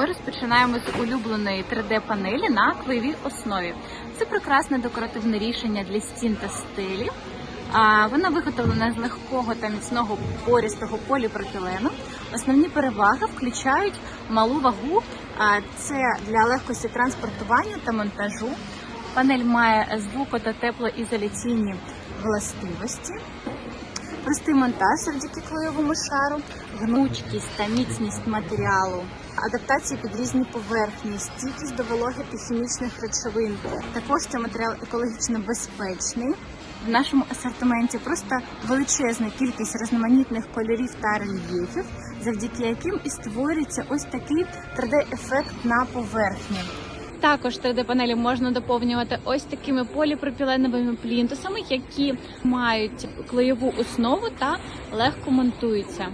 ми розпочинаємо з улюбленої 3D-панелі на клеєвій основі. Це прекрасне декоративне рішення для стін та стелі. А, Вона виготовлена з легкого та міцного порістого поліпропілену. Основні переваги включають малу вагу. Це для легкості транспортування та монтажу. Панель має звуко та теплоізоляційні властивості. Простий монтаж завдяки клеєвому шару, гнучкість та міцність матеріалу, адаптації під різні поверхні, стійкість до вологи та хімічних речовин. Також цей матеріал екологічно безпечний. В нашому асортименті просто величезна кількість різноманітних кольорів та рельєфів, завдяки яким і створюється ось такий 3D-ефект на поверхні. Також 3D-панелі можна доповнювати ось такими поліпропіленовими плінтусами, які мають клеєву основу та легко монтуються.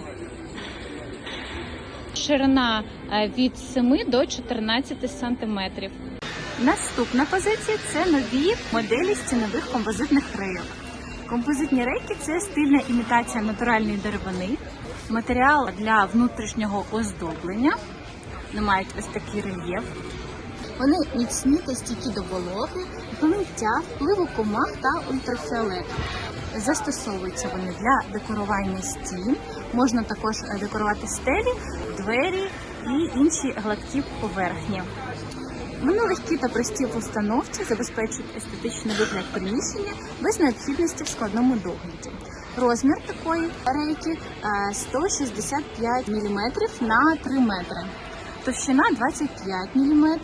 Ширина е, від 7 до 14 сантиметрів. Наступна позиція це нові моделі стінових композитних рейок. Композитні рейки це стильна імітація натуральної деревини, матеріал для внутрішнього оздоблення. Вони мають ось такий рельєф. Вони міцні та стійкі до вологи, гниття, впливу комах та ультрафіолету. Застосовуються вони для декорування стін. Можна також е, декорувати стелі, двері і інші гладкі поверхні. Вони легкі та прості в установці, забезпечують естетичний вигляд приміщення без необхідності в складному догляді. Розмір такої рейки е, 165 мм на 3 метри, товщина 25 мм.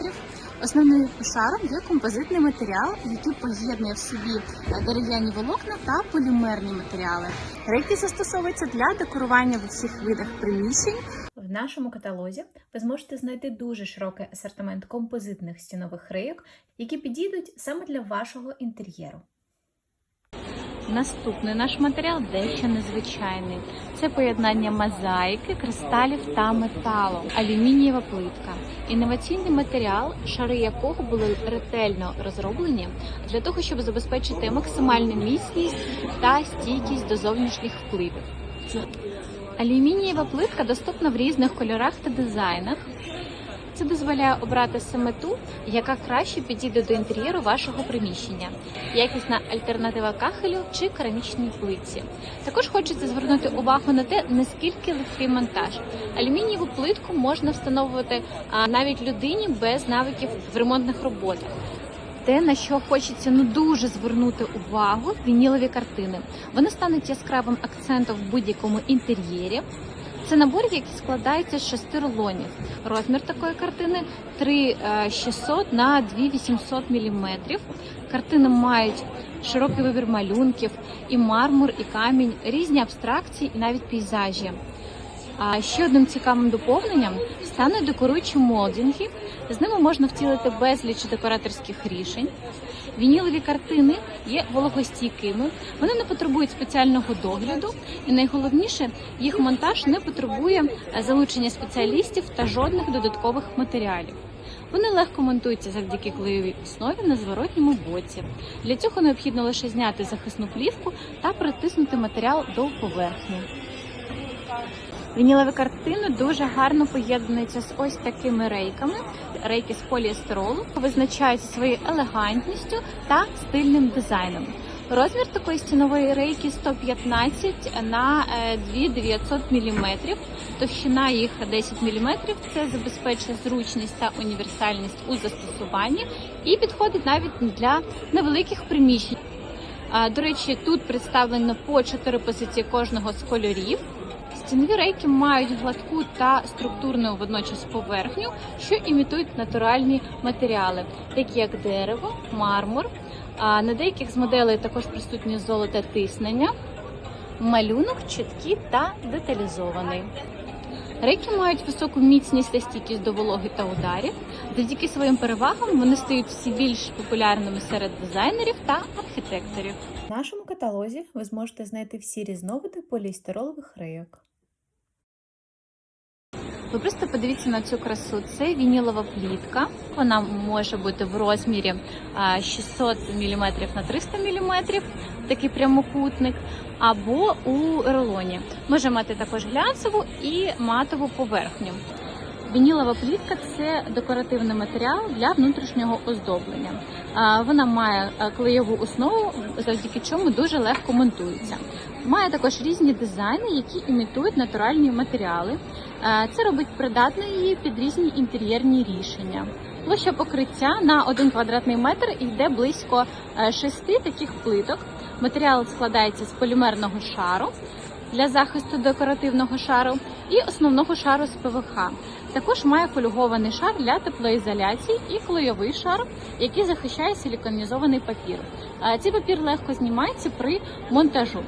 Основним шаром є композитний матеріал, який поєднує в собі е, дерев'яні волокна та полімерні матеріали. Рейки застосовуються для декорування в усіх видах приміщень, В нашому каталозі ви зможете знайти дуже широкий асортимент композитних стінових рейок, які підійдуть саме для вашого інтер'єру. Наступний наш матеріал дещо незвичайний. Це поєднання мозаїки, кристалів та металу, алюмінієва плитка. Інноваційний матеріал, шари якого були ретельно розроблені для того, щоб забезпечити максимальну міцність та стійкість до зовнішніх впливів. Алюмінієва плитка доступна в різних кольорах та дизайнах. Це дозволяє обрати саме ту, яка краще підійде до інтер'єру вашого приміщення, якісна альтернатива кахелю чи керамічній плитці. Також хочеться звернути увагу на те, наскільки легкий монтаж. Алюмінієву плитку можна встановити навіть людині без навиків в ремонтних роботах. Те, на що хочеться ну дуже звернути увагу, вінілові картини. Вони стануть яскравим акцентом в будь-якому інтер'єрі. Це набор, який складається з шести рулонів. Розмір такої картини 3600 на 2800 мм. Картини мають широкий вибір малюнків, і мармур, і камінь, різні абстракції, і навіть пейзажі. А ще одним цікавим доповненням стануть декоруючі молдинги. З ними можна втілити безліч декораторських рішень. Вінілові картини є вологостійкими, вони не потребують спеціального догляду, і найголовніше, їх монтаж не потребує залучення спеціалістів та жодних додаткових матеріалів. Вони легко монтуються завдяки клеєвій основі на зворотньому боці. Для цього необхідно лише зняти захисну плівку та притиснути матеріал до поверхні. Вінілові картини дуже гарно поєднуються з ось такими рейками. Рейки з поліестеролу визначаються своєю елегантністю та стильним дизайном. Розмір такої стінової рейки 115 на е, 2900 мм. Товщина їх 10 мм. Це забезпечує зручність та універсальність у застосуванні і підходить навіть для невеликих приміщень. До речі, тут представлено по 4 позиції кожного з кольорів. Стінові рейки мають гладку та структурну водночас поверхню, що імітують натуральні матеріали, такі як дерево, мармур. На деяких з моделей також присутні золоте тиснення, малюнок чіткий та деталізований. Рейки мають високу міцність та стійкість до вологи та ударів. Завдяки своїм перевагам вони стають всі більш популярними серед дизайнерів та архітекторів. В нашому каталозі ви зможете знайти всі різновиди поліестеролових рейок. Ви просто подивіться на цю красу. Це вінілова плітка. Вона може бути в розмірі а, 600 мм на 300 мм, такий прямокутник, або у рулоні. Може мати також глянцеву і матову поверхню. Вінілова плівка це декоративний матеріал для внутрішнього оздоблення. Вона має е, клеєву основу, завдяки чому дуже легко монтується. Має також різні дизайни, які імітують натуральні матеріали. Е, Це робить придатною її під різні інтер'єрні рішення. Площа покриття на 1 квадратний метр йде близько е, шести таких плиток. Матеріал складається з полімерного шару для захисту декоративного шару і основного шару з ПВХ. Також має фольгований шар для теплоізоляції і клейовий шар, який захищає силіконізований папір. Цей папір легко знімається при монтажу.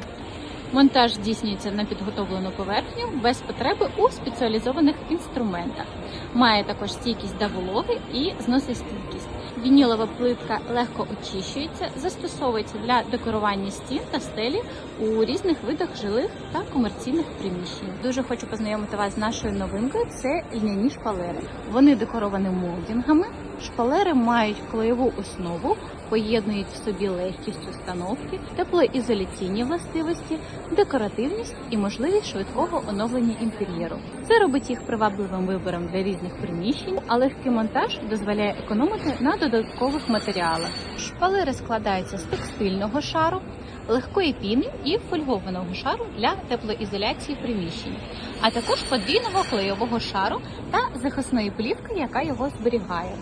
Монтаж здійснюється на підготовлену поверхню без потреби у спеціалізованих інструментах. Має також стійкість до вологи і зносостійкість. Вінілова плитка легко очищується, застосовується для декорування стін та стелі у різних видах жилих та комерційних приміщень. Дуже хочу познайомити вас з нашою новинкою. Це льняні шпалери. Вони декоровані молдінгами. Шпалери мають клеєву основу, поєднують в собі легкість установки, теплоізоляційні властивості, декоративність і можливість швидкого оновлення інтер'єру. Це робить їх привабливим вибором для різних приміщень, а легкий монтаж дозволяє економити на додаткових матеріалах. Шпалери складаються з текстильного шару, легкої піни і фольгованого шару для теплоізоляції приміщень, а також подвійного клейового шару та захисної плівки, яка його зберігає.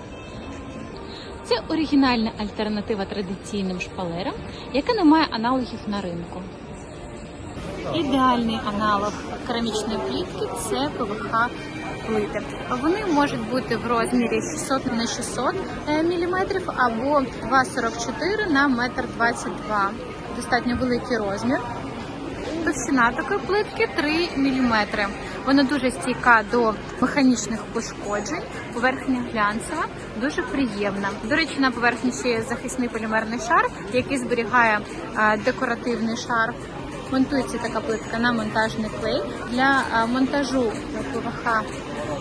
Це оригінальна альтернатива традиційним шпалерам, яка не має аналогів на ринку. Ідеальний аналог керамічної плівки це ПВХ плити. Вони можуть бути в розмірі 600 на 600 мм або 2,44 на 1,22 м. Достатньо великий розмір. Товщина такої плитки 3 мм. Вона дуже стійка до механічних пошкоджень. Поверхня глянцева, дуже приємна. До речі, на поверхні ще є захисний полімерний шар, який зберігає е, декоративний шар. Монтується така плитка на монтажний клей. Для е, монтажу ПВХ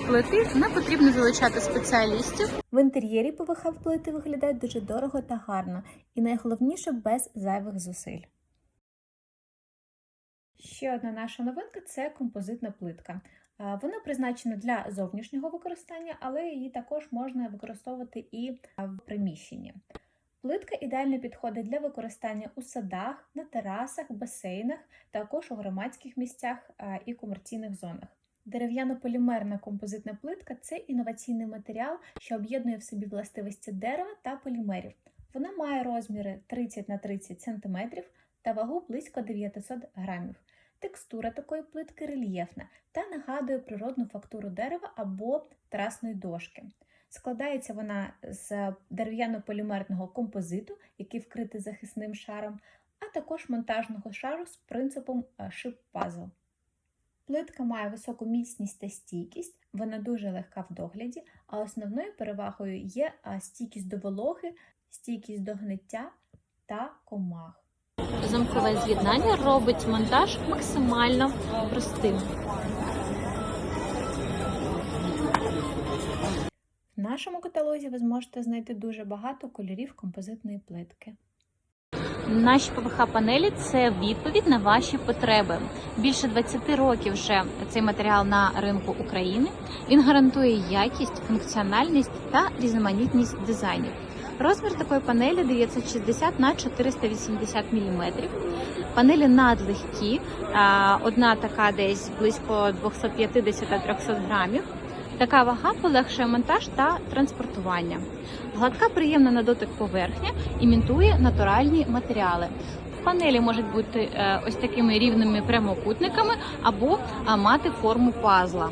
плити не потрібно залучати спеціалістів. В інтер'єрі ПВХ плити виглядають дуже дорого та гарно, і найголовніше без зайвих зусиль. Ще одна наша новинка це композитна плитка. Вона призначена для зовнішнього використання, але її також можна використовувати і в приміщенні. Плитка ідеально підходить для використання у садах, на терасах, басейнах, також у громадських місцях і комерційних зонах. Дерев'яно-полімерна композитна плитка це інноваційний матеріал, що об'єднує в собі властивості дерева та полімерів. Вона має розміри 30 на 30 см та вагу близько 900 грамів. Текстура такої плитки рельєфна та нагадує природну фактуру дерева або трасної дошки. Складається вона з дерев'яно-полімерного композиту, який вкритий захисним шаром, а також монтажного шару з принципом шип-пазл. Плитка має високу міцність та стійкість, вона дуже легка в догляді, а основною перевагою є стійкість до вологи, стійкість до гниття та комах. Замкове з'єднання робить монтаж максимально простим. Нашому каталозі ви зможете знайти дуже багато кольорів композитної плитки. Наші ПВХ-панелі це відповідь на ваші потреби. Більше 20 років вже цей матеріал на ринку України. Він гарантує якість, функціональність та різноманітність дизайнів. Розмір такої панелі 960 на 480 мм. Панелі надлегкі, одна така десь близько 250-300 грамів. Така вага полегшує монтаж та транспортування. Гладка, приємна на дотик поверхня імітує натуральні матеріали. Панелі можуть бути е, ось такими рівними прямокутниками або мати форму пазла.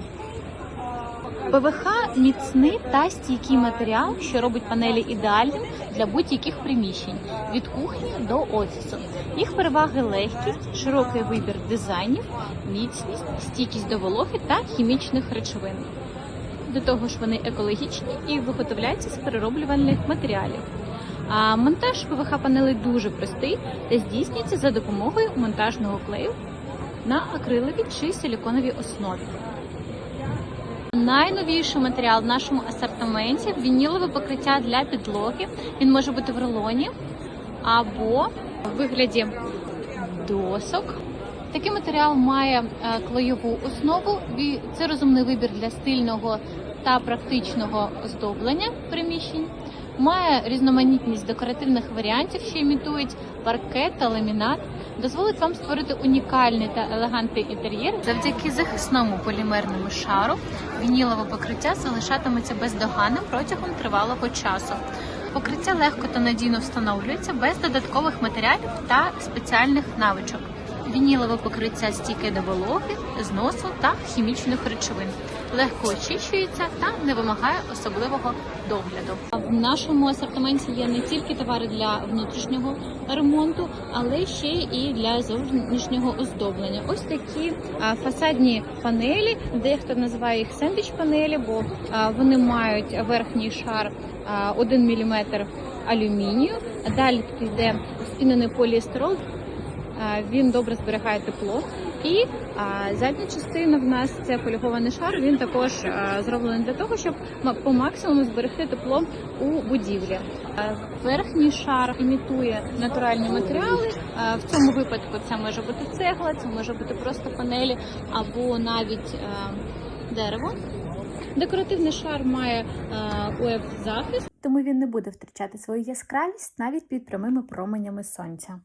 ПВХ міцний та стійкий матеріал, що робить панелі ідеальним для будь-яких приміщень від кухні до офісу. Їх переваги легкість, широкий вибір дизайнів, міцність, стійкість до вологи та хімічних речовин. До того ж, вони екологічні і виготовляються з перероблювальних матеріалів. А монтаж ПВХ панелей дуже простий та здійснюється за допомогою монтажного клею на акриловій чи силіконовій основі. Найновіший матеріал в нашому асортименті вінілове покриття для підлоги. Він може бути в рулоні або в вигляді досок. Такий матеріал має е, клейову основу. Це розумний вибір для стильного та практичного оздоблення приміщень. Має різноманітність декоративних варіантів, що імітують паркет та ламінат, дозволить вам створити унікальний та елегантний інтер'єр. Завдяки захисному полімерному шару вінілове покриття залишатиметься бездоганним протягом тривалого часу. Покриття легко та надійно встановлюється без додаткових матеріалів та спеціальних навичок. Вінілове покриття стійке до вологи, зносу та хімічних речовин. Легко очищується та не вимагає особливого догляду. В нашому асортименті є не тільки товари для внутрішнього ремонту, але ще і для зовнішнього оздоблення. Ось такі фасадні панелі, дехто називає їх сендвіч панелі, бо вони мають верхній шар а, 1 мм алюмінію. Далі тут йде спінений поліестерол. Він добре зберігає тепло. І задня частина в нас це полігований шар. Він також зроблений для того, щоб по максимуму зберегти тепло у будівлі. Верхній шар імітує натуральні матеріали. В цьому випадку це може бути цегла, це може бути просто панелі або навіть дерево. Декоративний шар має УФ захист. Тому він не буде втрачати свою яскравість навіть під прямими променями сонця.